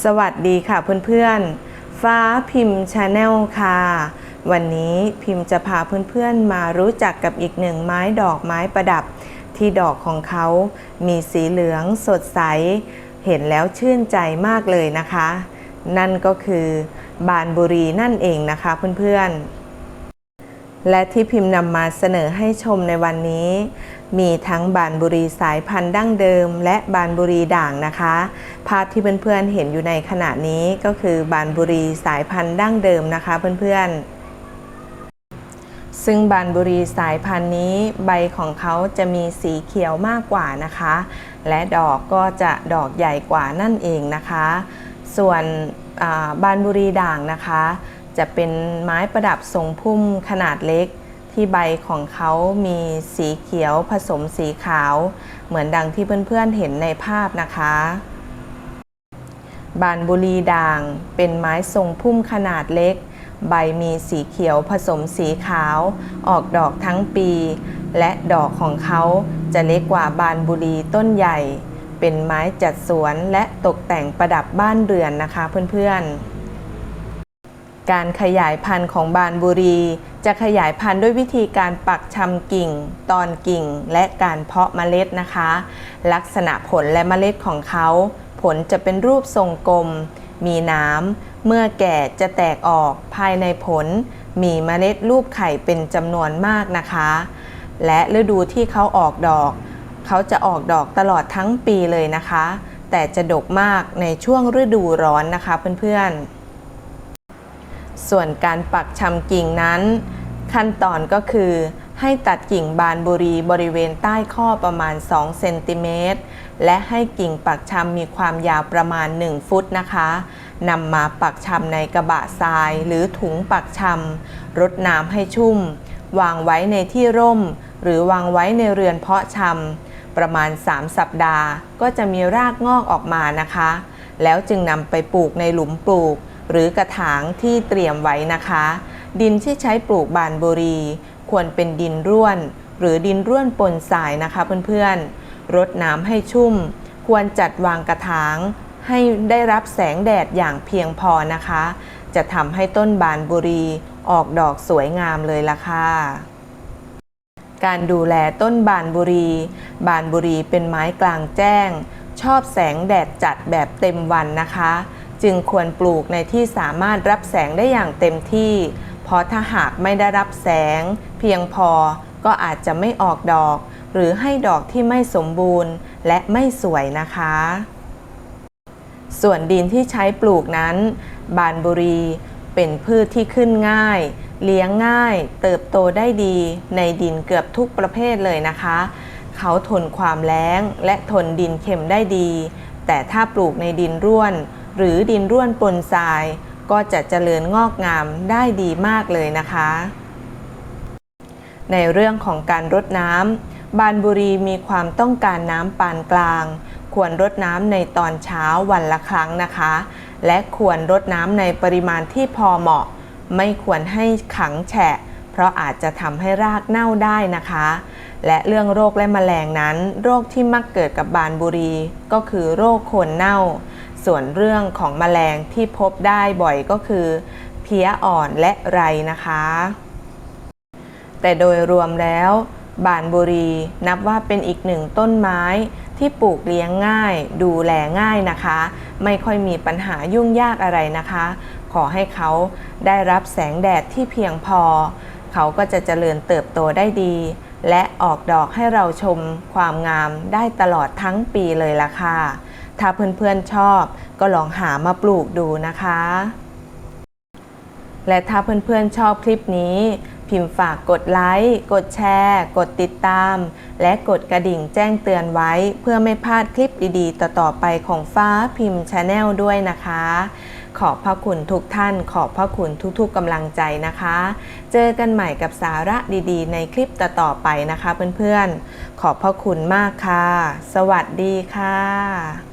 สวัสดีค่ะเพื่อนๆ ฟ้าพิมพ์ชาแนลค่ะ วันนี้พิมพ์จะพาเพื่อนๆมารู้จักกับอีกหนึ่งไม้ดอกไม้ประดับ ที่ดอกของเขา มีสีเหลืองสดใส เห็นแล้วชื่นใจมากเลยนะคะ นั่นก็คือบานบุรีนั่นเองนะคะเพื่อนๆ และที่พิมพ์นำมาเสนอให้ชมในวันนี้ มีทั้งบานบุรีสายพันธุ์ดั้งเดิม และบานบุรีด่างนะคะ ภาพที่เพื่อนๆเห็นอยู่ในขณะนี้ก็คือบานบุรีสายพันธุ์ดั้งเดิมนะคะเพื่อนๆ ซึ่งบานบุรีสายพันธุ์นี้ใบของเขาจะมีสีเขียวมากกว่านะคะ และดอกก็จะดอกใหญ่กว่านั่นเองนะคะ ส่วนบานบุรีด่างนะคะ จะเป็นไม้ประดับทรงพุ่มขนาดเล็ก ที่ใบของเขามีสีเขียวผสมสีขาว เหมือนดังที่เพื่อนๆเห็นในภาพนะคะ บานบุรีด่างเป็นไม้ทรงพุ่มขนาดเล็ก ใบมีสีเขียวผสมสีขาว ออกดอกทั้งปี และดอกของเขาจะเล็กกว่าบานบุรีต้นใหญ่ เป็นไม้จัดสวนและตกแต่งประดับบ้านเรือนนะคะเพื่อนๆ การขยายพันธุ์ของบานบุรี จะขยายพันธุ์ด้วยวิธีการปักชำกิ่ง ตอนกิ่ง และการเพาะเมล็ดนะคะ ลักษณะผลและเมล็ดของเขา ผลจะเป็นรูปทรงกลม มีน้ำเมื่อแก่จะแตกออกภายในผล มีเมล็ดรูปไข่เป็นจำนวนมากนะคะ และฤดูที่เขาออกดอก เขาจะออกดอกตลอดทั้งปีเลยนะคะ แต่จะดกมากในช่วงฤดูร้อนนะคะเพื่อนๆ ส่วนการปักชำกิ่งนั้น ขั้นตอนก็คือให้ตัดกิ่งบานบุรีบริเวณใต้ข้อประมาณ 2 เซนติเมตร และให้กิ่งปักชำมีความยาวประมาณ 1 ฟุตนะคะนำมาปักชำในกระบะทราย หรือถุงปักชำรดน้ำให้ชุ่ม วางไว้ในที่ร่ม หรือวางไว้ในเรือนเพาะชำประมาณ 3 สัปดาห์ ก็จะมีรากงอกออกมานะคะ แล้วจึงนำไปปลูกในหลุมปลูก หรือกระถางที่เตรียมไว้นะคะ ดินที่ใช้ปลูกบานบุรี ควรเป็นดินร่วน หรือดินร่วนปนทรายนะคะเพื่อนๆรดน้ำให้ชุ่ม ควรจัดวางกระถาง ให้ได้รับแสงแดดอย่างเพียงพอนะคะ จะทำให้ต้นบานบุรีออกดอกสวยงามเลยล่ะค่ะการดูแลต้นบานบุรี บานบุรีเป็นไม้กลางแจ้ง ชอบแสงแดดจัดแบบเต็มวันนะคะ จึงควรปลูกในที่สามารถรับแสงได้อย่างเต็มที่ เพราะถ้าหากไม่ได้รับแสง เพียงพอก็อาจจะไม่ออกดอก หรือให้ดอกที่ไม่สมบูรณ์ และไม่สวยนะคะ ส่วนดินที่ใช้ปลูกนั้น บานบุรีเป็นพืชที่ขึ้นง่าย เลี้ยงง่าย เติบโตได้ดี ในดินเกือบทุกประเภทเลยนะคะ เขาทนความแล้งและทนดินเค็มได้ดี แต่ถ้าปลูกในดินร่วน หรือดินร่วนปนทราย ก็จะเจริญงอกงามได้ดีมากเลยนะคะ ในเรื่องของการรดน้ำบานบุรีมีความต้องการน้ำปานกลาง ควรรดน้ำในตอนเช้าวันละครั้งนะคะ และควรรดน้ำในปริมาณที่พอเหมาะ ไม่ควรให้ขังแฉะ เพราะอาจจะทำให้รากเน่าได้นะคะและเรื่องโรคและแมลงนั้น โรคที่มักเกิดกับบานบุรี ก็คือโรคโคนเน่า ส่วนเรื่องของแมลงที่พบได้บ่อยก็คือ เพี้ยอ่อนและไรนะคะ แต่โดยรวมแล้ว บานบุรีนับว่าเป็นอีกหนึ่งต้นไม้ที่ปลูกเลี้ยงง่าย ดูแลง่ายนะคะ ไม่ค่อยมีปัญหายุ่งยากอะไรนะคะ ขอให้เขาได้รับแสงแดดที่เพียงพอ เขาก็จะเจริญเติบโตได้ดี และออกดอกให้เราชมความงามได้ตลอดทั้งปีเลยล่ะค่ะ ถ้าเพื่อนๆชอบ ก็ลองหามาปลูกดูนะคะ และถ้าเพื่อนๆชอบคลิปนี้ พิมพ์ฝากกดไลค์กดแชร์ กดติดตาม และกดกระดิ่งแจ้งเตือนไว้ เพื่อไม่พลาดคลิปดีๆ ต่อๆไปของฟ้าพิมพ์ชาแนลด้วยนะคะ ขอบพระคุณทุกท่าน ขอบพระคุณทุกๆกำลังใจนะคะ เจอกันใหม่กับสาระดีๆ ในคลิปต่อๆไปนะคะเพื่อนๆขอบพระคุณมากค่ะ สวัสดีค่ะ